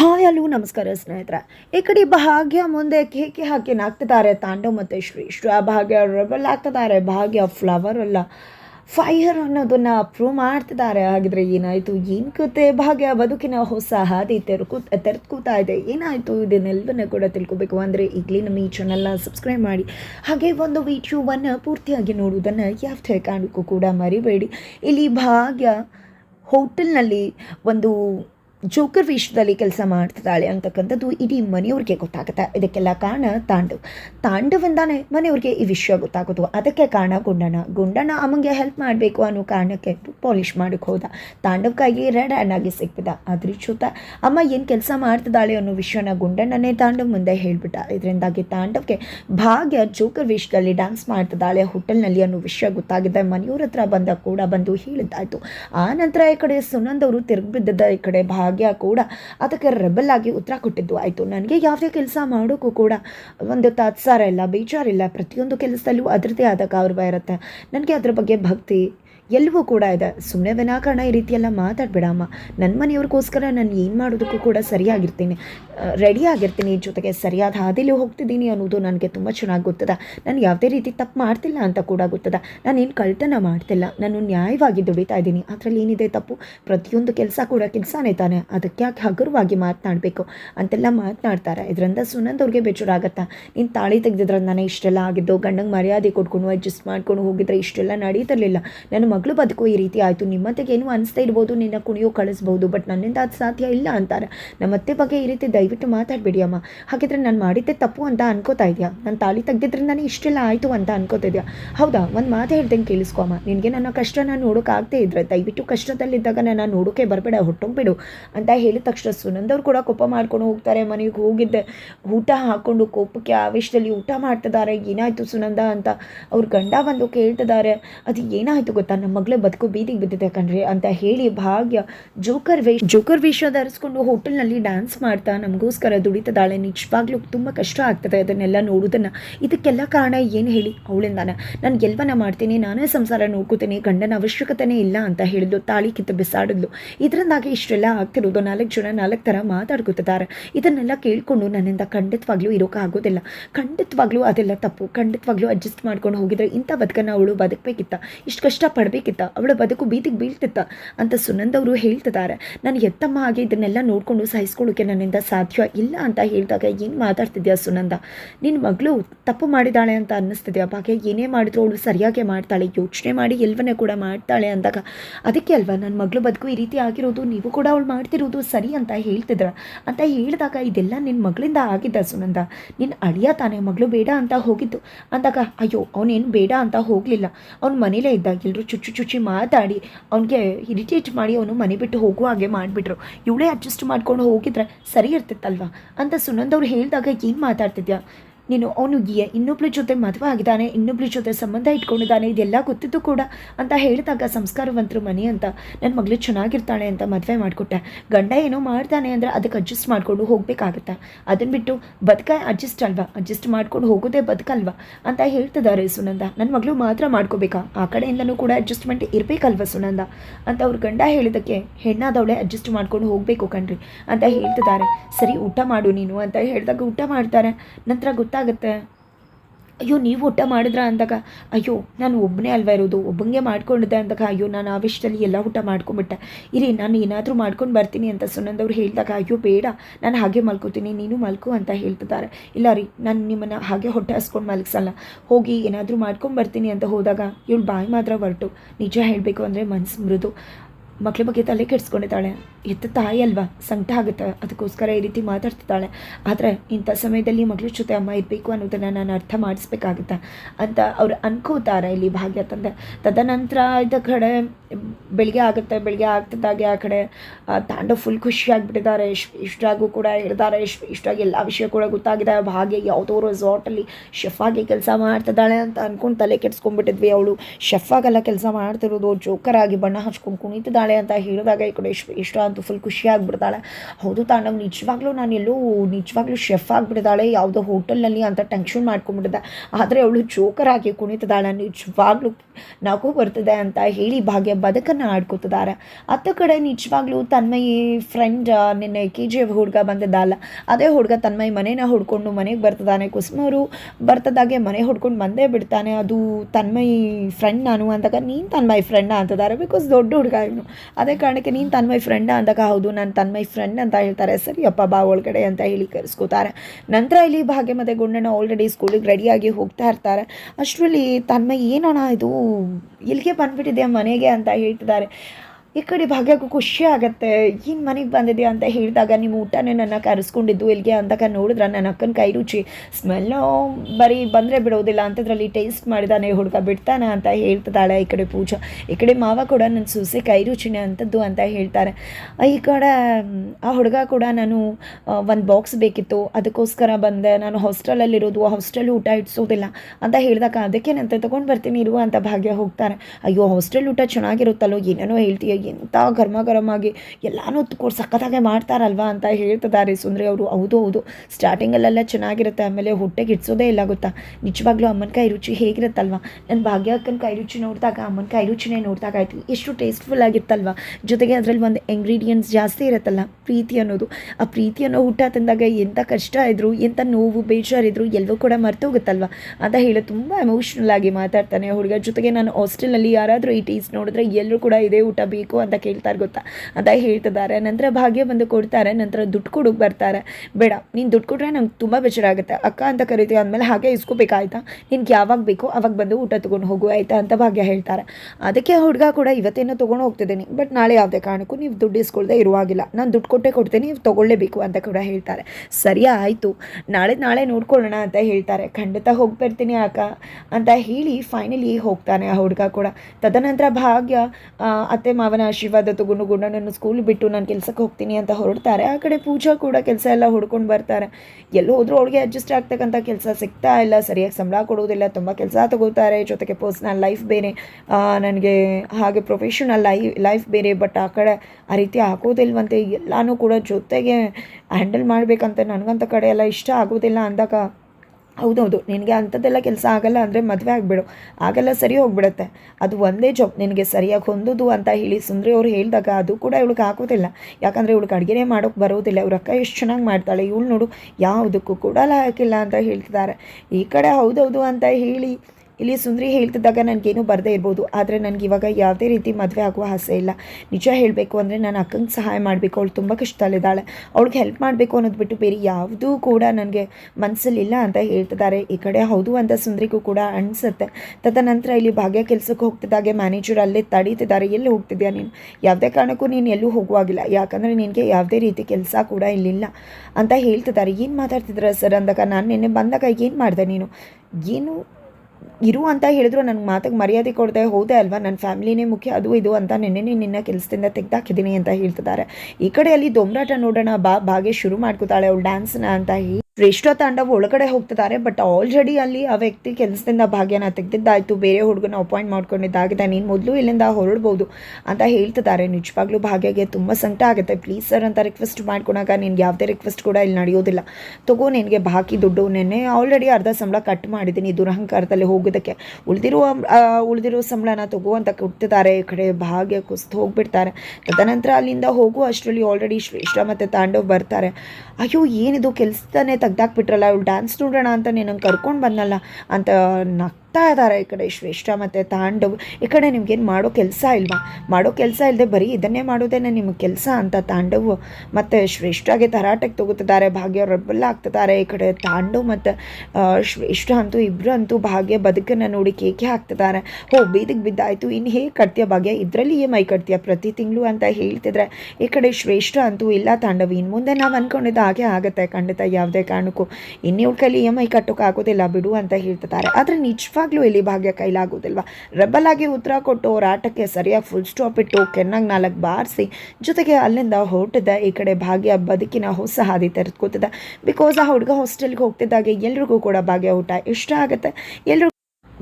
Hi ಅಲ್ಲೂ ನಮಸ್ಕಾರ ಸ್ನೇಹಿತರೆ. ಈ ಕಡೆ ಭಾಗ್ಯ ಮುಂದೆ ಕೇಕೆ ಹಾಕಿ ನಾಗ್ತಿದ್ದಾರೆ ತಾಂಡವ್ ಮತ್ತು ಶ್ರೇಷ್ಠ ಭಾಗ್ಯ ರಬಲ್ ಆಗ್ತಿದ್ದಾರೆ. ಭಾಗ್ಯ ಫ್ಲವರ್ ಅಲ್ಲ ಫೈರ್ ಅನ್ನೋದನ್ನು ಅಪ್ರೂವ್ ಮಾಡ್ತಿದ್ದಾರೆ. ಹಾಗಿದ್ರೆ ಏನಾಯಿತು? ಏನು ಕತೆ? ಭಾಗ್ಯ ಬದುಕಿನ ಹೊಸ ಹಾದಿ ತೆರಕು, ತೆರೆದ್ಕೂತಾ ಇದೆ. ಏನಾಯಿತು? ಇದನ್ನೆಲ್ಲವನ್ನ ಕೂಡ ತಿಳ್ಕೊಬೇಕು. ಅಂದರೆ ಈಗಲೇ ನಮ್ಮ ಈ ಚಾನಲ್ನ ಸಬ್ಸ್ಕ್ರೈಬ್ ಮಾಡಿ. ಹಾಗೆ ಒಂದು ವಿಡಿಯೋವನ್ನು ಪೂರ್ತಿಯಾಗಿ ನೋಡುವುದನ್ನು ಯಾವುದೇ ಕಾರಣಕ್ಕೂ ಕೂಡ ಮರಿಬೇಡಿ. ಇಲ್ಲಿ ಭಾಗ್ಯ ಹೋಟೆಲ್ನಲ್ಲಿ ಒಂದು ಜೋಕರ್ ವೇಷದಲ್ಲಿ ಕೆಲಸ ಮಾಡ್ತಿದ್ದಾಳೆ ಅಂತಕ್ಕಂಥದ್ದು ಇಡೀ ಮನೆಯವ್ರಿಗೆ ಗೊತ್ತಾಗುತ್ತೆ. ಇದಕ್ಕೆಲ್ಲ ಕಾರಣ ತಾಂಡವ್ ತಾಂಡವಿಂದಾನೆ ಮನೆಯವ್ರಿಗೆ ಈ ವಿಷಯ ಗೊತ್ತಾಗೋದು. ಅದಕ್ಕೆ ಕಾರಣ ಗುಂಡಣ್ಣ ಗುಂಡಣ್ಣ ಅಮ್ಮಂಗೆ ಹೆಲ್ಪ್ ಮಾಡಬೇಕು ಅನ್ನೋ ಕಾರಣಕ್ಕೆ ಪಾಲಿಷ್ ಮಾಡಕ್ಕೆ ಹೋದ. ತಾಂಡವಕ್ಕಾಗಿ ಕೈಗೆ ರೆಡ್ ಹ್ಯಾಂಡ್ ಆಗಿ ಸಿಕ್ಬಿದ ಅದ್ರ ಜೊತೆ ಅಮ್ಮ ಏನು ಕೆಲಸ ಮಾಡ್ತಿದ್ದಾಳೆ ಅನ್ನೋ ವಿಷಯನ ಗುಂಡಣ್ಣನೇ ತಾಂಡವ್ ಮುಂದೆ ಹೇಳ್ಬಿಟ್ಟ. ಇದರಿಂದಾಗಿ ತಾಂಡವ್ಗೆ ಭಾಗ್ಯ ಜೋಕರ್ ವೇಷದಲ್ಲಿ ಡ್ಯಾನ್ಸ್ ಮಾಡ್ತಿದ್ದಾಳೆ ಹೋಟೆಲ್ನಲ್ಲಿ ಅನ್ನೋ ವಿಷಯ ಗೊತ್ತಾಗಿದೆ. ಮನೆಯವ್ರ ಹತ್ರ ಬಂದ ಕೂಡ ಬಂದು ಹೇಳಿದ್ದಾಯ್ತು. ಆ ನಂತರ ಈ ಕಡೆ ಸುನಂದ್ ಅವರು ತಿರುಗಿ ಬಿದ್ದಿದ್ದ ಈ ಕಡೆ ಭಾಗ್ಯ ಕೂಡ ಅದಕ್ಕೆ ರೆಬಲ್ ಆಗಿ ಉತ್ತರ ಕೊಟ್ಟಿದ್ದು ಆಯಿತು. ನನಗೆ ಯಾವುದೇ ಕೆಲಸ ಮಾಡೋಕ್ಕೂ ಕೂಡ ಒಂದು ತಾತ್ಸಾರ ಇಲ್ಲ, ಬೇಜಾರಿಲ್ಲ. ಪ್ರತಿಯೊಂದು ಕೆಲಸದಲ್ಲೂ ಅದರದ್ದೇ ಆದ ಗೌರವ ಇರುತ್ತೆ. ನನಗೆ ಅದ್ರ ಬಗ್ಗೆ ಭಕ್ತಿ ಎಲ್ಲವೂ ಕೂಡ ಇದೆ. ಸುಮ್ಮನೆ ವಿನಾಕಾರಣ ಈ ರೀತಿಯೆಲ್ಲ ಮಾತಾಡಬೇಡಮ್ಮ. ನನ್ನ ಮನೆಯವ್ರಿಗೋಸ್ಕರ ನಾನು ಏನು ಮಾಡೋದಕ್ಕೂ ಕೂಡ ಸರಿಯಾಗಿರ್ತೀನಿ. ರೆಡಿ ಆಗಿರ್ತೀನಿ. ಜೊತೆಗೆ ಸರಿಯಾದ ಹಾದಿಲಿ ಹೋಗ್ತಿದ್ದೀನಿ ಅನ್ನೋದು ನನಗೆ ತುಂಬ ಚೆನ್ನಾಗಿ ಗೊತ್ತದ. ನಾನು ಯಾವುದೇ ರೀತಿ ತಪ್ಪು ಮಾಡ್ತಿಲ್ಲ ಅಂತ ಕೂಡ ಗೊತ್ತದ. ನಾನೇನು ಕಳ್ತನ ಮಾಡ್ತಿಲ್ಲ. ನಾನು ನ್ಯಾಯವಾಗಿ ದುಡಿತಾ ಇದ್ದೀನಿ. ಅದರಲ್ಲಿ ಏನಿದೆ ತಪ್ಪು? ಪ್ರತಿಯೊಂದು ಕೆಲಸ ಕೂಡ ಕೆಲಸನೇ ತಾನೆ. ಅದಕ್ಕೆ ಯಾಕೆ ಹಗುರವಾಗಿ ಮಾತನಾಡಬೇಕು? ಅಂತೆಲ್ಲ ಮಾತನಾಡ್ತಾರೆ. ಇದರಿಂದ ಸುನಂದ್ ಅವ್ರಿಗೆ ಬೇಜಾರಾಗತ್ತಾ? ನೀನು ತಾಳಿ ತೆಗೆದಿದ್ರೆ ನಾನು ಇಷ್ಟೆಲ್ಲ ಆಗಿದ್ದು, ಗಂಡಂಗೆ ಮರ್ಯಾದೆ ಕೊಟ್ಕೊಂಡು, ಅಡ್ಜಸ್ಟ್ ಮಾಡ್ಕೊಂಡು ಹೋಗಿದ್ರೆ ಇಷ್ಟೆಲ್ಲ ನಡೀತಿರ್ಲಿಲ್ಲ. ನನ್ನ ಮಗಳು ಬದುಕು ಈ ರೀತಿ ಆಯಿತು. ನಿಮ್ಮತ್ತೆಗೇನು ಅನಿಸ್ತಾ ಇರ್ಬೋದು, ನಿನ್ನ ಕುಣಿಯೋ ಕಳಿಸ್ಬೋದು, ಬಟ್ ನನ್ನಿಂದ ಅದು ಸಾಧ್ಯ ಇಲ್ಲ ಅಂತಾರೆ. ನಮ್ಮ ಅತ್ತೆ ಬಗ್ಗೆ ಈ ರೀತಿ ದಯವಿಟ್ಟು ಮಾತಾಡಬೇಡಿ ಅಮ್ಮ. ಹಾಗಿದ್ರೆ ನಾನು ಮಾಡಿದ್ದೆ ತಪ್ಪು ಅಂತ ಅನ್ಕೋತಾ ಇದೆಯಾ? ನಾನು ತಾಳಿ ತೆಗ್ದಿದ್ರಿಂದಾನೇ ಇಷ್ಟೆಲ್ಲ ಆಯಿತು ಅಂತ ಅನ್ಕೋತಿದ್ಯಾ ಹೌದಾ? ಒಂದು ಮಾತು ಹೇಳ್ತೇನೆ ಕೇಳಿಸ್ಕೊ ಅಮ್ಮ. ನಿನಗೆ ನನ್ನ ಕಷ್ಟನ ನೋಡೋಕ್ಕಾಗದೇ ಇದ್ರೆ, ದಯವಿಟ್ಟು ಕಷ್ಟದಲ್ಲಿದ್ದಾಗ ನಾನು ನೋಡೋಕೆ ಬರಬೇಡ ಹೊಟ್ಟೋಗ್ಬಿಡು ಅಂತ ಹೇಳಿದ ತಕ್ಷಣ ಸುನಂದವ್ರು ಕೂಡ ಕೋಪ ಮಾಡ್ಕೊಂಡು ಹೋಗ್ತಾರೆ. ಮನೆಗೆ ಹೋಗಿದ್ದೆ. ಊಟ ಹಾಕ್ಕೊಂಡು ಕೋಪಕ್ಕೆ ಆವೇಶದಲ್ಲಿ ಊಟ ಮಾಡ್ತಿದ್ದಾರೆ. ಏನಾಯಿತು ಸುನಂದ ಅಂತ ಅವ್ರ ಗಂಡ ಬಂದು ಕೇಳ್ತಿದ್ದಾರೆ. ಅದು ಏನಾಯಿತು ಗೊತ್ತಾ ಮಗಳೇ ಬದುಕು ಬೀದಿಗೆ ಬಿದ್ದಿದೆ ಕಣ್ರಿ ಅಂತ ಹೇಳಿ ಭಾಗ್ಯ ಜೋಕರ್ ವೇಷ ಜೋಕರ್ ವೇಷ ಧರಿಸ್ಕೊಂಡು ಹೋಟೆಲ್ನಲ್ಲಿ ಡ್ಯಾನ್ಸ್ ಮಾಡ್ತಾ ನಮಗೋಸ್ಕರ ದುಡಿತದಾಳೆ. ನಿಜವಾಗ್ಲೂ ತುಂಬ ಕಷ್ಟ ಆಗ್ತದೆ ಅದನ್ನೆಲ್ಲ ನೋಡೋದನ್ನು. ಇದಕ್ಕೆಲ್ಲ ಕಾರಣ ಏನು ಹೇಳಿ? ಅವಳಿಂದಾನೆ. ನಾನು ಗೆಲ್ವನ ಮಾಡ್ತೀನಿ, ನಾನೇ ಸಂಸಾರ ನೋಡ್ಕೋತೀನಿ, ಗಂಡನ ಅವಶ್ಯಕತೆನೇ ಇಲ್ಲ ಅಂತ ಹೇಳಿದ್ಲು. ತಾಳಿ ಕಿತ್ತು ಬಿಸಾಡಿದ್ಲು. ಇದರಿಂದಾಗಿ ಇಷ್ಟೆಲ್ಲ ಆಗ್ತಿರೋದು ನಾಲ್ಕು ಜನ ನಾಲ್ಕು ಥರ ಮಾತಾಡ್ಕೊತಿದ್ದಾರೆ. ಇದನ್ನೆಲ್ಲ ಕೇಳಿಕೊಂಡು ನನ್ನಿಂದ ಖಂಡಿತವಾಗ್ಲೂ ಆಗೋದಿಲ್ಲ. ಖಂಡಿತವಾಗ್ಲೂ ಅದೆಲ್ಲ ತಪ್ಪು. ಖಂಡಿತವಾಗ್ಲೂ ಅಡ್ಜಸ್ಟ್ ಮಾಡ್ಕೊಂಡು ಹೋಗಿದ್ರೆ ಇಂಥ ಬದುಕನ್ನು ಅವಳು ಬದುಕಬೇಕಿತ್ತ. ಇಷ್ಟು ಕಷ್ಟ ಪಡಬೇಕಿತ್ತ ಅವಳ ಬದುಕು ಬೀದಿಗೆ ಬೀಳ್ತಿತ್ತ? ಅಂತ ಸುನಂದ್ ಅವರು ಹೇಳ್ತಿದ್ದಾರೆ. ನಾನು ಎತ್ತಮ್ಮ ಹಾಗೆ ಇದನ್ನೆಲ್ಲ ನೋಡಿಕೊಂಡು ಸಹಿಸ್ಕೊಳ್ಳೋಕೆ ನನ್ನಿಂದ ಸಾಧ್ಯ ಇಲ್ಲ ಅಂತ ಹೇಳಿದಾಗ ಏನು ಮಾತಾಡ್ತಿದ್ಯಾ ಸುನಂದ? ನಿನ್ನ ಮಗಳು ತಪ್ಪು ಮಾಡಿದಾಳೆ ಅಂತ ಅನ್ನಿಸ್ತಿದ್ಯಾ? ಭಾಗ್ಯ, ಏನೇ ಮಾಡಿದ್ರು ಅವಳು ಸರಿಯಾಗಿ ಮಾಡ್ತಾಳೆ. ಯೋಚನೆ ಮಾಡಿ ಎಲ್ವನೇ ಕೂಡ ಮಾಡ್ತಾಳೆ ಅಂದಾಗ ಅದಕ್ಕೆ ಅಲ್ವಾ? ನನ್ನ ಮಗಳು ಬದುಕು ಈ ರೀತಿ ಆಗಿರೋದು, ನೀವು ಕೂಡ ಅವಳು ಮಾಡ್ತಿರೋದು ಸರಿ ಅಂತ ಹೇಳ್ತಿದ್ರ? ಅಂತ ಹೇಳಿದಾಗ ಇದೆಲ್ಲ ನಿನ್ನ ಮಗಳಿಂದ ಆಗಿದ್ದ ಸುನಂದ. ನಿನ್ನ ಅಳಿಯ ತಾನೇ, ಮಗಳು ಬೇಡ ಅಂತ ಹೋಗಿದ್ದು. ಅಂದಾಗ, ಅಯ್ಯೋ, ಅವನೇನು ಬೇಡ ಅಂತ ಹೋಗಲಿಲ್ಲ. ಅವ್ನ ಮನೇಲೇ ಇದ್ದ. ಎಲ್ಲರೂ ಚುಚ್ಚು ಚುಚ್ಚಿ ಮಾತಾಡಿ ಅವನಿಗೆ ಇರಿಟೇಟ್ ಮಾಡಿ ಅವನು ಮನೆ ಬಿಟ್ಟು ಹೋಗುವ ಹಾಗೆ ಮಾಡಿಬಿಟ್ರು. ಇವಳೇ ಅಡ್ಜಸ್ಟ್ ಮಾಡ್ಕೊಂಡು ಹೋಗಿದ್ರೆ ಸರಿ ಇರ್ತಿತ್ತಲ್ವಾ? ಅಂತ ಸುನಂದ್ ಅವ್ರು ಹೇಳಿದಾಗ ಏನು ಮಾತಾಡ್ತಿದ್ಯಾ? ನೀನು ಅವನು ಇನ್ನೊಬ್ಳ ಜೊತೆ ಮದುವೆ ಆಗಿದ್ದಾನೆ, ಇನ್ನೊಬ್ಳ ಜೊತೆ ಸಂಬಂಧ ಇಟ್ಕೊಂಡಿದ್ದಾನೆ, ಇದೆಲ್ಲ ಗೊತ್ತಿದ್ದು ಕೂಡ ಅಂತ ಹೇಳಿದಾಗ ಸಂಸ್ಕಾರವಂತರು ಮನೆ ಅಂತ ನನ್ನ ಮಗಳು ಚೆನ್ನಾಗಿರ್ತಾಳೆ ಅಂತ ಮದುವೆ ಮಾಡಿಕೊಟ್ಟೆ. ಗಂಡ ಏನೋ ಮಾಡ್ತಾನೆ ಅಂದರೆ ಅದಕ್ಕೆ ಅಡ್ಜಸ್ಟ್ ಮಾಡಿಕೊಂಡು ಹೋಗಬೇಕಾಗತ್ತೆ? ಅದನ್ನು ಬಿಟ್ಟು ಬದುಕ ಅಡ್ಜಸ್ಟ್ ಅಲ್ವಾ? ಅಡ್ಜಸ್ಟ್ ಮಾಡ್ಕೊಂಡು ಹೋಗೋದೇ ಬದುಕಲ್ವಾ? ಅಂತ ಹೇಳ್ತಿದ್ದಾರೆ ಸುನಂದ. ನನ್ನ ಮಗಳು ಮಾತ್ರ ಮಾಡ್ಕೋಬೇಕಾ? ಆ ಕಡೆಯಿಂದನೂ ಕೂಡ ಅಡ್ಜಸ್ಟ್ಮೆಂಟ್ ಇರಬೇಕಲ್ವ ಸುನಂದ? ಅಂತ ಅವ್ರ ಗಂಡ ಹೇಳಿದ್ದಕ್ಕೆ ಹೆಣ್ಣಾದವಳೆ ಅಡ್ಜಸ್ಟ್ ಮಾಡ್ಕೊಂಡು ಹೋಗಬೇಕು ಕಣ್ರಿ ಅಂತ ಹೇಳ್ತಿದ್ದಾರೆ. ಸರಿ, ಊಟ ಮಾಡು ನೀನು ಅಂತ ಹೇಳಿದಾಗ ಊಟ ಮಾಡ್ತಾರೆ. ನಂತರ ಗೊತ್ತಾಗುತ್ತೆ. ಅಯ್ಯೋ, ನೀವು ಊಟ ಮಾಡಿದ್ರ ಅಂದಾಗ, ಅಯ್ಯೋ, ನಾನು ಒಬ್ಬನೇ ಅಲ್ವಾ ಇರೋದು, ಒಬ್ಬಂಗೆ ಮಾಡ್ಕೊಂಡಿದ್ದೆ ಅಂದಾಗ, ಅಯ್ಯೋ, ನಾನು ಆ ವಿಷಯದಲ್ಲಿ ಎಲ್ಲ ಊಟ ಮಾಡ್ಕೊಂಡ್ಬಿಟ್ಟೆ. ಇರಿ, ನಾನು ಏನಾದರೂ ಮಾಡ್ಕೊಂಡು ಬರ್ತೀನಿ ಅಂತ ಸುನಂದವ್ರು ಹೇಳಿದಾಗ, ಅಯ್ಯೋ, ಬೇಡ, ನಾನು ಹಾಗೆ ಮಲ್ಕೋತೀನಿ, ನೀನು ಮಲ್ಕು ಅಂತ ಹೇಳ್ತಿದ್ದಾರೆ. ಇಲ್ಲ ರೀ, ನಾನು ನಿಮ್ಮನ್ನು ಹಾಗೆ ಹೊಟ್ಟೆ ಹಸ್ಕೊಂಡು ಮಲಗಿಸಲ್ಲ, ಹೋಗಿ ಏನಾದರೂ ಮಾಡ್ಕೊಂಡು ಬರ್ತೀನಿ ಅಂತ ಹೋದಾಗ, ಇವಳು ಬಾಯಿ ಮಾತ್ರ ಹೊರಟು ನಿಜ ಹೇಳಬೇಕು ಅಂದರೆ ಮನಸ್ಸು ಮೃದು. ಮಕ್ಳ ಬಗ್ಗೆ ತಲೆ ಕೆಡಿಸ್ಕೊಂಡಿದ್ದಾಳೆ. ಎತ್ತ ತಾಯಿ ಅಲ್ವಾ? ಸಂಕಟ ಆಗುತ್ತೆ. ಅದಕ್ಕೋಸ್ಕರ ಈ ರೀತಿ ಮಾತಾಡ್ತಿದ್ದಾಳೆ. ಆದರೆ ಇಂಥ ಸಮಯದಲ್ಲಿ ಮಗಳ ಜೊತೆ ಅಮ್ಮ ಇರಬೇಕು ಅನ್ನೋದನ್ನು ನಾನು ಅರ್ಥ ಮಾಡಿಸ್ಬೇಕಾಗುತ್ತೆ ಅಂತ ಅವ್ರು ಅನ್ಕೋತಾರೆ ಇಲ್ಲಿ ಭಾಗ್ಯ ತಂದೆ. ತದನಂತರ ಇದ್ದ ಕಡೆ ಬೆಳಿಗ್ಗೆ ಆಗುತ್ತೆ ಬೆಳಿಗ್ಗೆ ಆಗ್ತಿದ್ದಾಗೆ ಆ ಕಡೆ. ತಾಂಡ ಫುಲ್ ಖುಷಿಯಾಗಿಬಿಟ್ಟಿದ್ದಾರೆ ಇಷ್ಟು ಇಷ್ಟಾಗೂ ಕೂಡ ಇಷ್ಟು ಇಷ್ಟಾಗಿ ಎಲ್ಲ ವಿಷಯ ಕೂಡ ಗೊತ್ತಾಗಿದೆ. ಭಾಗ್ಯ ಯಾವುದೋ ರೆಸಾರ್ಟಲ್ಲಿ ಶೆಫಾಗಿ ಕೆಲಸ ಮಾಡ್ತಿದ್ದಾಳೆ ಅಂತ ಅಂದ್ಕೊಂಡು ತಲೆ ಕೆಡಿಸ್ಕೊಂಡ್ಬಿಟ್ಟಿದ್ವಿ ಅವಳು. ಶೆಫಾಗೆಲ್ಲ ಕೆಲಸ ಮಾಡ್ತಿರೋದು. ಜೋಕರ್ ಆಗಿ ಬಣ್ಣ ಹಚ್ಕೊಂಡು ಕುಣಿತಿದ್ದಾಳೆ. ಅಂತ ಹೇಳಿದಾಗ ಈ ಕಡೆ ಇಷ್ಟ ಅಂತೂ ಫುಲ್ ಖುಷಿಯಾಗ್ಬಿಡ್ತಾಳೆ ಹೌದು ತಾಂಡವ್ ನಿಜವಾಗ್ಲೂ ನಾನು ಎಲ್ಲೋ ನಿಜವಾಗ್ಲೂ ಶೆಫ್ ಆಗಿಬಿಟ್ಟಿದ್ದಾಳೆ ಯಾವುದೋ ಹೋಟೆಲ್ನಲ್ಲಿ ಅಂತ ಟೆನ್ಷನ್ ಮಾಡ್ಕೊಂಡ್ಬಿಟ್ಟಿದ್ದೆ. ಆದರೆ ಅವಳು ಜೋಕರ್ ಆಗಿ ಕುಣಿತಿದ್ದಾಳೆ, ನಿಜವಾಗ್ಲೂ ನಗು ಬರ್ತಿದೆ ಅಂತ ಹೇಳಿ ಭಾಗ್ಯ ಬದುಕನ್ನು ಆಡ್ಕೊತಿದ್ದಾರೆ. ಅತ್ತ ಕಡೆ ನಿಜವಾಗ್ಲೂ ತನ್ಮಯಿ ಫ್ರೆಂಡ್ ನಿನ್ನೆ ಕೆ ಜಿ ಎಫ್ ಹುಡುಗ ಬಂದಿದ್ದಲ್ಲ ಅದೇ ಹುಡುಗ ತನ್ಮಯಿ ಮನೇನ ಹುಡ್ಕೊಂಡು ಮನೆಗೆ ಬರ್ತದಾನೆ ಕುಸುಮವರು ಬರ್ತದಾಗೆ ಮನೆ ಹುಡ್ಕೊಂಡು ಬಂದೇ ಬಿಡ್ತಾನೆ. ಅದು ತನ್ಮಯಿ ಫ್ರೆಂಡ್ ನಾನು ಅಂದಾಗ, ನೀನು ತನ್ಮಯಿ ಫ್ರೆಂಡ್ ಅಂತಿದ್ದಾರೆ ಬಿಕಾಸ್ ದೊಡ್ಡ ಹುಡುಗ ಇವನು. ಅದೇ ಕಾರಣಕ್ಕೆ ನೀನು ತನ್ಮೈ ಫ್ರೆಂಡ ಅಂದಾಗ ಹೌದು, ನಾನು ತನ್ಮೈ ಫ್ರೆಂಡ್ ಅಂತ ಹೇಳ್ತಾರೆ. ಸರಿ ಅಪ್ಪ, ಬಾ ಒಳಗಡೆ ಅಂತ ಹೇಳಿ ಕರೆಸ್ಕೋತಾರೆ. ನಂತರ ಇಲ್ಲಿ ಭಾಗ್ಯ ಮತ್ತು ಗುಂಡಣ್ಣ ಆಲ್ರೆಡಿ ಸ್ಕೂಲಿಗೆ ರೆಡಿಯಾಗಿ ಹೋಗ್ತಾ ಇರ್ತಾರೆ. ಅಷ್ಟರಲ್ಲಿ ತನ್ಮೈ ಏನಣ್ಣ ಇದು, ಇಲ್ಲಿಗೆ ಬಂದ್ಬಿಟ್ಟಿದೆ ಮನೆಗೆ ಅಂತ ಹೇಳ್ತಿದ್ದಾರೆ. ಈ ಕಡೆ ಭಾಗ್ಯಕ್ಕೂ ಖುಷಿ ಆಗುತ್ತೆ. ಏನು ಮನೆಗೆ ಬಂದಿದೆಯಾ ಅಂತ ಹೇಳಿದಾಗ ನಿಮ್ಮ ಊಟನೇ ನನ್ನ ಕರೆಸ್ಕೊಂಡಿದ್ದು ಇಲ್ಲಿಗೆ ಅಂತಕ ನೋಡಿದ್ರೆ ನನ್ನ ಅಕ್ಕನ ಕೈ ರುಚಿ ಸ್ಮೆಲ್ಲು ಬರೀ ಬಂದರೆ ಬಿಡೋದಿಲ್ಲ. ಅಂಥದ್ರಲ್ಲಿ ಟೇಸ್ಟ್ ಮಾಡಿದಾನೆ ಹುಡುಗ. ಬಿಡ್ತಾನೆ ಅಂತ ಹೇಳ್ತಿದ್ದಾಳೆ ಈ ಕಡೆ ಪೂಜಾ. ಈ ಕಡೆ ಮಾವ ಕೂಡ ನನ್ನ ಸೊಸೆ ಕೈ ರುಚಿನೇ ಅಂಥದ್ದು ಅಂತ ಹೇಳ್ತಾರೆ. ಈ ಕಡೆ, ಆ ಹುಡುಗ ಕೂಡ ನಾನು ಒಂದು ಬಾಕ್ಸ್ ಬೇಕಿತ್ತು. ಅದಕ್ಕೋಸ್ಕರ ಬಂದೆ. ನಾನು ಹಾಸ್ಟೆಲಲ್ಲಿರೋದು ಹಾಸ್ಟೆಲ್ ಊಟ ಇಡ್ಸೋದಿಲ್ಲ ಅಂತ ಹೇಳಿದಾಗ, ಅದಕ್ಕೆ ಅದಕ್ಕೇನಂತ ತೊಗೊಂಡು ಬರ್ತೀನಿ ಇರುವ ಅಂತ ಭಾಗ್ಯ ಹೋಗ್ತಾರೆ. ಅಯ್ಯೋ ಹಾಸ್ಟೆಲ್ ಊಟ ಚೆನ್ನಾಗಿರುತ್ತಲ್ಲೋ, ಏನೇನೋ ಹೇಳ್ತೀಯ ಎಂಥ ಗರ್ಮ ಗರಮಾಗಿ ಎಲ್ಲನೂ ಕೊಡ್ ಸಖತ್ತಾಗೆ ಮಾಡ್ತಾರಲ್ವಾ ಅಂತ ಹೇಳ್ತಿದ್ದಾರೆ ಸುಂದ್ರಿ ಅವರು. ಹೌದು ಹೌದು. ಸ್ಟಾರ್ಟಿಂಗಲ್ಲೆಲ್ಲ ಚೆನ್ನಾಗಿರುತ್ತೆ. ಆಮೇಲೆ ಹೊಟ್ಟೆಗೆ ಇಡ್ಸೋದೇ ಇಲ್ಲ ಗೊತ್ತಾ? ನಿಜವಾಗ್ಲೂ ಅಮ್ಮನ ಕೈ ರುಚಿ ಹೇಗಿರುತ್ತಲ್ವಾ? ನನ್ನ ಭಾಗ್ಯ ಅಕ್ಕನ ಕೈ ರುಚಿ ನೋಡಿದಾಗ, ಅಮ್ಮನ ಕೈ ರುಚಿನೇ ನೋಡಿದಾಗ ಆಯಿತು. ಎಷ್ಟು ಟೇಸ್ಟ್ಫುಲ್ ಆಗಿತ್ತಲ್ವ? ಜೊತೆಗೆ ಅದರಲ್ಲಿ ಒಂದು ಇಂಗ್ರೀಡಿಯೆಂಟ್ಸ್ ಜಾಸ್ತಿ ಇರುತ್ತಲ್ಲ? ಪ್ರೀತಿ ಅನ್ನೋದು. ಆ ಪ್ರೀತಿ ಅನ್ನೋ ಊಟ ತಿಂದಾಗ ಎಂಥ ಕಷ್ಟ ಇದ್ರು ಎಂಥ ನೋವು ಬೇಜಾರಿದ್ರು ಎಲ್ಲವೂ ಕೂಡ ಮರ್ತೋಗುತ್ತಲ್ವ? ಅಂತ ಹೇಳಿ ತುಂಬ ಎಮೋಷ್ನಲ್ ಆಗಿ ಮಾತಾಡ್ತಾನೆ ಹುಡುಗ. ಜೊತೆಗೆ ನಾನು ಹಾಸ್ಟೆಲ್ನಲ್ಲಿ ಯಾರಾದರೂ ಈ ಟೇಸ್ಟ್ ನೋಡಿದ್ರೆ ಎಲ್ಲರೂ ಕೂಡ ಇದೇ ಊಟ ಬೇಕು ಅಂತ ಕೇಳ್ತಾರೆ ಗೊತ್ತಾ? ಅಂತ ಹೇಳ್ತಿದ್ದಾರೆ. ನಂತರ ಭಾಗ್ಯ ಬಂದು ಕೊಡ್ತಾರೆ. ನಂತರ ದುಡ್ಡು ಕೊಡೋಕೆ ಬರ್ತಾರೆ. ಬೇಡ, ನೀನು ದುಡ್ಡು ಕೊಟ್ಟರೆ ನಂಗೆ ತುಂಬ ಬೇಜಾರಾಗುತ್ತೆ. ಅಕ್ಕ ಅಂತ ಕರಿತೀವಿ ಅಂದಮೇಲೆ ಹಾಗೆ ಇಸ್ಕೋಬೇಕಾಯ್ತಾ ನಿನ್ಗೆ ಯಾವಾಗ ಬೇಕೋ ಅವಾಗ ಬಂದು ಊಟ ತೊಗೊಂಡು ಹೋಗು, ಆಯ್ತಾ? ಅಂತ ಭಾಗ್ಯ ಹೇಳ್ತಾರೆ. ಅದಕ್ಕೆ ಹುಡುಗ ಕೂಡ ಇವತ್ತೇನೋ ತೊಗೊಂಡು ಹೋಗ್ತಿದ್ದೀನಿ. ಬಟ್ ನಾಳೆ ಯಾವುದೇ ಕಾರಣಕ್ಕೂ ನೀವು ದುಡ್ಡು ಇಸ್ಕೊಳ್ದೆ ಇರುವಾಗಿಲ್ಲ. ನಾನು ದುಡ್ಡು ಕೊಟ್ಟೆ ಕೊಡ್ತೇನೆ, ನೀವು ತೊಗೊಳ್ಳೇಬೇಕು ಅಂತ ಕೂಡ ಹೇಳ್ತಾರೆ. ಸರಿ, ಆಯಿತು. ನಾಳೆ ನಾಳೆ ನೋಡ್ಕೊಳ್ಳೋಣ ಅಂತ ಹೇಳ್ತಾರೆ. ಖಂಡಿತ ಹೋಗಿ ಬರ್ತೀನಿ ಅಕ್ಕ ಅಂತ ಹೇಳಿ ಫೈನಲಿ ಹೋಗ್ತಾನೆ ಆ ಹುಡುಗ ಕೂಡ. ತದನಂತರ ಭಾಗ್ಯ ಅತ್ತೆ ಮಾವನ ಆಶೀರ್ವಾದ ತಗೊಂಡು ನಾನು ಸ್ಕೂಲ್ ಬಿಟ್ಟು ನಾನು ಕೆಲಸಕ್ಕೆ ಹೋಗ್ತೀನಿ ಅಂತ ಹೊರಡ್ತಾರೆ. ಆ ಕಡೆ ಪೂಜಾ ಕೂಡ ಕೆಲಸ ಎಲ್ಲ ಹುಡ್ಕೊಂಡು ಬರ್ತಾರೆ. ಎಲ್ಲೋ ಹೋದ್ರೂ ಅವಳಿಗೆ ಅಡ್ಜಸ್ಟ್ ಆಗ್ತಕ್ಕಂಥ ಕೆಲಸ ಸಿಗ್ತಾ ಇಲ್ಲ. ಸರಿಯಾಗಿ ಸಂಬಳ ಕೊಡೋದಿಲ್ಲ, ತುಂಬ ಕೆಲಸ ತಗೋತಾರೆ. ಜೊತೆಗೆ ಪರ್ಸ್ನಲ್ ಲೈಫ್ ಬೇರೆ. ನನಗೆ ಹಾಗೆ ಪ್ರೊಫೆಷನಲ್ ಲೈ ಲೈಫ್ ಬೇರೆ. ಬಟ್ ಆ ಕಡೆ ಆ ರೀತಿ ಹಾಕೋದಿಲ್ವಂತೆ ಎಲ್ಲನೂ ಕೂಡ ಜೊತೆಗೆ ಹ್ಯಾಂಡಲ್ ಮಾಡಬೇಕಂತ ನನಗಂತ ಕಡೆ ಎಲ್ಲ ಇಷ್ಟ ಆಗೋದಿಲ್ಲ ಅಂದಾಗ ಹೌದೌದು, ನಿನಗೆ ಅಂಥದ್ದೆಲ್ಲ ಕೆಲಸ ಆಗಲ್ಲ ಅಂದರೆ ಮದುವೆ ಆಗಿಬಿಡು. ಆಗೆಲ್ಲ ಸರಿ ಹೋಗ್ಬಿಡುತ್ತೆ. ಅದು ಒಂದೇ ಜಾಬ್ ನಿನಗೆ ಸರಿಯಾಗಿ ಹೊಂದೋದು ಅಂತ ಹೇಳಿ ಸುಂದ್ರಿ ಅವ್ರು ಹೇಳಿದಾಗ ಅದು ಕೂಡ ಇವಳಿಗೆ ಹಾಕೋದಿಲ್ಲ. ಯಾಕಂದರೆ ಇವಳಿಗೆ ಅಡುಗೆನೇ ಮಾಡೋಕ್ಕೆ ಬರೋದಿಲ್ಲ. ಇವ್ರ ಅಕ್ಕ ಎಷ್ಟು ಚೆನ್ನಾಗಿ ಮಾಡ್ತಾಳೆ, ಇವಳು ನೋಡು, ಯಾವುದಕ್ಕೂ ಕೂಡ ಲಾಯಕ್ಕಿಲ್ಲ ಅಂತ ಹೇಳ್ತಿದ್ದಾರೆ. ಈ ಕಡೆ ಹೌದೌದು ಅಂತ ಹೇಳಿ ಇಲ್ಲಿ ಸುಂದ್ರಿ ಹೇಳ್ತಿದ್ದಾಗ ನನಗೇನು ಬರದೇ ಇರ್ಬೋದು. ಆದರೆ ನನಗೆ ಇವಾಗ ಯಾವುದೇ ರೀತಿ ಮದುವೆ ಆಗುವ ಆಸೆ ಇಲ್ಲ. ನಿಜ ಹೇಳಬೇಕು ಅಂದರೆ ನಾನು ಅಕ್ಕಂಗೆ ಸಹಾಯ ಮಾಡಬೇಕು. ಅವಳು ತುಂಬ ಕಷ್ಟದಲ್ಲಿದ್ದಾಳೆ. ಅವಳಿಗೆ ಹೆಲ್ಪ್ ಮಾಡಬೇಕು ಅನ್ನೋದು ಬಿಟ್ಟು ಬೇರೆ ಯಾವುದೂ ಕೂಡ ನನಗೆ ಮನಸ್ಸಲ್ಲಿಲ್ಲ ಅಂತ ಹೇಳ್ತಿದ್ದಾರೆ. ಈ ಕಡೆ ಹೌದು ಅಂತ ಸುಂದ್ರಿಗೂ ಕೂಡ ಅನಿಸುತ್ತೆ. ತದನಂತರ ಇಲ್ಲಿ ಭಾಗ್ಯ ಕೆಲಸಕ್ಕೆ ಹೋಗ್ತಿದ್ದಾಗೆ ಮ್ಯಾನೇಜರ್ ಅಲ್ಲೇ ತಡೀತಿದ್ದಾರೆ. ಎಲ್ಲಿ ಹೋಗ್ತಿದ್ಯಾ ನೀನು? ಯಾವುದೇ ಕಾರಣಕ್ಕೂ ನೀನು ಎಲ್ಲೂ ಹೋಗುವಾಗಿಲ್ಲ. ಯಾಕಂದರೆ ನಿನಗೆ ಯಾವುದೇ ರೀತಿ ಕೆಲಸ ಕೂಡ ಇಲ್ಲಿಲ್ಲ ಅಂತ ಹೇಳ್ತಿದ್ದಾರೆ. ಏನು ಮಾತಾಡ್ತಿದ್ರ ಸರ್? ಅಂದಾಗ ನಾನು ನಿನ್ನೆ ಬಂದಾಗ ಏನು ಮಾಡಿದೆ ನೀನು? ಏನು ಇರು ಅಂತ ಹೇಳಿದ್ರು, ನನಗೆ ಮಾತಿಗೆ ಮರ್ಯಾದೆ ಕೊಡದೆ ಹೋದೆ ಅಲ್ವಾ? ನನ್ನ ಫ್ಯಾಮಿಲಿನೇ ಮುಖ್ಯ, ಅದು ಇದು ಅಂತ ನಿನ್ನೆ ನಿನ್ನ ಕೆಲಸದಿಂದ ತೆಗ್ದಾಕಿದ್ದೀನಿ ಅಂತ ಹೇಳ್ತಿದ್ದಾರೆ. ಈ ಕಡೆ ಅಲ್ಲಿ ದೊಂಬರಾಟ ನೋಡೋಣ, ಬಾ ಬಾಗೆ ಶುರು ಮಾಡ್ಕೋತಾಳೆ ಅವಳು ಡ್ಯಾನ್ಸ್ನ ಅಂತ ಶ್ರೇಷ್ಠ ತಾಂಡವ ಒಳಗಡೆ ಹೋಗ್ತಿದ್ದಾರೆ ಬಟ್ ಆಲ್ರೆಡಿ ಅಲ್ಲಿ ಆ ವ್ಯಕ್ತಿ ಕೆಲಸದಿಂದ ಭಾಗ್ಯನ ತೆಗೆದಿದ್ದಾಯ್ತು. ಬೇರೆ ಹುಡುಗನ ಅಪಾಯಿಂಟ್ ಮಾಡ್ಕೊಂಡಿದ್ದಾಗಿದೆ. ನೀನು ಮೊದಲು ಇಲ್ಲಿಂದ ಹೊರಡ್ಬೋದು ಅಂತ ಹೇಳ್ತಿದ್ದಾರೆ. ನಿಜವಾಗ್ಲೂ ಭಾಗ್ಯಗೆ ತುಂಬ ಸಂಕಟ ಆಗುತ್ತೆ. ಪ್ಲೀಸ್ ಸರ್ ಅಂತ ರಿಕ್ವೆಸ್ಟ್ ಮಾಡ್ಕೊಳಾಗ ನಿನ್ಗೆ ಯಾವುದೇ ರಿಕ್ವೆಸ್ಟ್ ಕೂಡ ಇಲ್ಲಿ ನಡೆಯೋದಿಲ್ಲ. ತಗೋ, ನಿನಗೆ ಬಾಕಿ ದುಡ್ಡು ನೆನ್ನೆ ಆಲ್ರೆಡಿ ಅರ್ಧ ಸಂಬಳ ಕಟ್ ಮಾಡಿದ್ದೀನಿ ದುರಹಂಕಾರದಲ್ಲಿ ಹೋಗೋದಕ್ಕೆ ಉಳಿದಿರುವ ಉಳಿದಿರೋ ಸಂಬಳನ ತಗೋ ಅಂತ ಕೊಡ್ತಿದ್ದಾರೆ. ಈ ಕಡೆ ಭಾಗ್ಯ ಕುಸ್ತು ಹೋಗ್ಬಿಡ್ತಾರೆ. ತದನಂತರ ಅಲ್ಲಿಂದ ಹೋಗೋ ಅಷ್ಟರಲ್ಲಿ ಆಲ್ರೆಡಿ ಶ್ರೇಷ್ಠ ಮತ್ತು ತಾಂಡವ್ ಬರ್ತಾರೆ. ಅಯ್ಯೋ, ಏನಿದು? ಕೆಲಸನೇ ತೆಗ್ದಾಕ್ಬಿಟ್ರಲ್ಲ ಇವಳು ಡ್ಯಾನ್ಸ್ ನೋಡೋಣ ಅಂತ ನೀನು ಕರ್ಕೊಂಡು ಬಂದಲ್ಲ ಅಂತ ನಗ್ತಾ ಇದ್ದಾರೆ ಈ ಕಡೆ ಶ್ರೇಷ್ಠ ಮತ್ತು ತಾಂಡವ್. ಈ ಕಡೆ ನಿಮ್ಗೇನು ಮಾಡೋ ಕೆಲಸ ಇಲ್ವಾ? ಮಾಡೋ ಕೆಲಸ ಇಲ್ಲದೆ ಬರೀ ಇದನ್ನೇ ಮಾಡೋದೇನೆ ನಿಮ್ಮ ಕೆಲಸ ಅಂತ ತಾಂಡವ್. ಮತ್ತು ಶ್ರೇಷ್ಠಗೆ ತರಾಟೆಗೆ ತಗೋತಿದ್ದಾರೆ ಭಾಗ್ಯ ರಬ್ಬಲ್ಲ ಆಗ್ತಿದ್ದಾರೆ. ಈ ಕಡೆ ತಾಂಡವ್ ಮತ್ತು ಶ್ರೇಷ್ಠ ಅಂತೂ ಇಬ್ಬರು ಅಂತೂ ಭಾಗ್ಯ ಬದುಕನ್ನು ನೋಡಿ ಕೇಕೆ ಹಾಕ್ತಿದ್ದಾರೆ. ಹೋ, ಬೀದಿಗೆ ಬಿದ್ದಾಯಿತು. ಇನ್ನು ಹೇಗೆ ಕಟ್ತೀಯ ಭಾಗ್ಯ? ಇದರಲ್ಲಿ ಇ ಎಂ ಐ ಕಟ್ತೀಯ ಪ್ರತಿ ತಿಂಗಳು ಅಂತ ಹೇಳ್ತಿದ್ರೆ ಈ ಕಡೆ ಶ್ರೇಷ್ಠ ಅಂತೂ ಇಲ್ಲ ತಾಂಡವ್. ಇನ್ನು ಮುಂದೆ ನಾವು ಅಂದ್ಕೊಂಡಿದ್ದ ಹಾಗೆ ಆಗುತ್ತೆ ಖಂಡಿತ ಯಾವುದೇ ಕಾರಣಕ್ಕೂ. ಇನ್ನಿವ್ರ ಕೈಲಿ ಇ ಎಂ ಐ ಕಟ್ಟೋಕೆ ಆಗೋದಿಲ್ಲ ಬಿಡು ಅಂತ ಹೇಳ್ತಿದ್ದಾರೆ. ಆದರೆ ನಿಜವಾಗ್ಲೂ ಇಲ್ಲಿ ಭಾಗ್ಯ ಕೈಲಾಗೋದಿಲ್ವಾ ರೆಬಲ್ ಆಗಿ ಉತ್ತರ ಕೊಟ್ಟು ಅವ್ರ ಆಟಕ್ಕೆ ಸರಿಯಾಗಿ ಫುಲ್ ಸ್ಟಾಪ್ ಇಟ್ಟು ಕೆನ್ನಾಗಿ ನಾಲ್ಕು ಬಾರಿಸಿ ಜೊತೆಗೆ ಅಲ್ಲಿಂದ ಹೊರಟಿದ್ದ ಈ ಕಡೆ ಭಾಗ್ಯ ಬದುಕಿನ ಹೊಸ ಹಾದಿ ತೆರೆದುಕೊತಿದ್ದ ಬಿಕಾಸ್ ಆ ಹುಡುಗ ಹಾಸ್ಟೆಲ್ಗೆ ಹೋಗ್ತಿದ್ದಾಗೆ ಎಲ್ರಿಗೂ ಕೂಡ ಭಾಗ್ಯ ಊಟ ಇಷ್ಟ ಆಗುತ್ತೆ. ಎಲ್ರಿಗೂ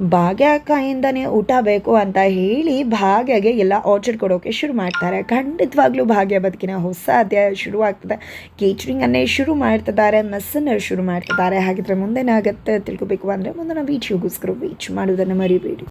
ಭಾಗ್ಯ ಅಕ್ಕಯಿಂದನೇ ಊಟ ಬೇಕು ಅಂತ ಹೇಳಿ ಭಾಗ್ಯಗೆ ಎಲ್ಲ ಆರ್ಡರ್ ಕೊಡೋಕೆ ಶುರು ಮಾಡ್ತಾರೆ. ಖಂಡಿತವಾಗ್ಲೂ ಭಾಗ್ಯ ಬದುಕಿನ ಹೊಸ ಅಧ್ಯಾಯ ಶುರುವಾಗ್ತದೆ. ಕೇಟ್ರಿಂಗನ್ನೇ ಶುರು ಮಾಡ್ತಿದ್ದಾರೆ, ಮೆಸ್ಸನ್ನು ಶುರು ಮಾಡ್ತಿದ್ದಾರೆ. ಹಾಗಿದ್ರೆ ಮುಂದೇನಾಗುತ್ತೆ ತಿಳ್ಕೊಬೇಕು ಅಂದರೆ ಮುಂದಿನ ವೀಡಿಯೋಗೋಸ್ಕರ ಬೀಚ್ ಮಾಡೋದನ್ನು ಮರಿಬೇಡಿ.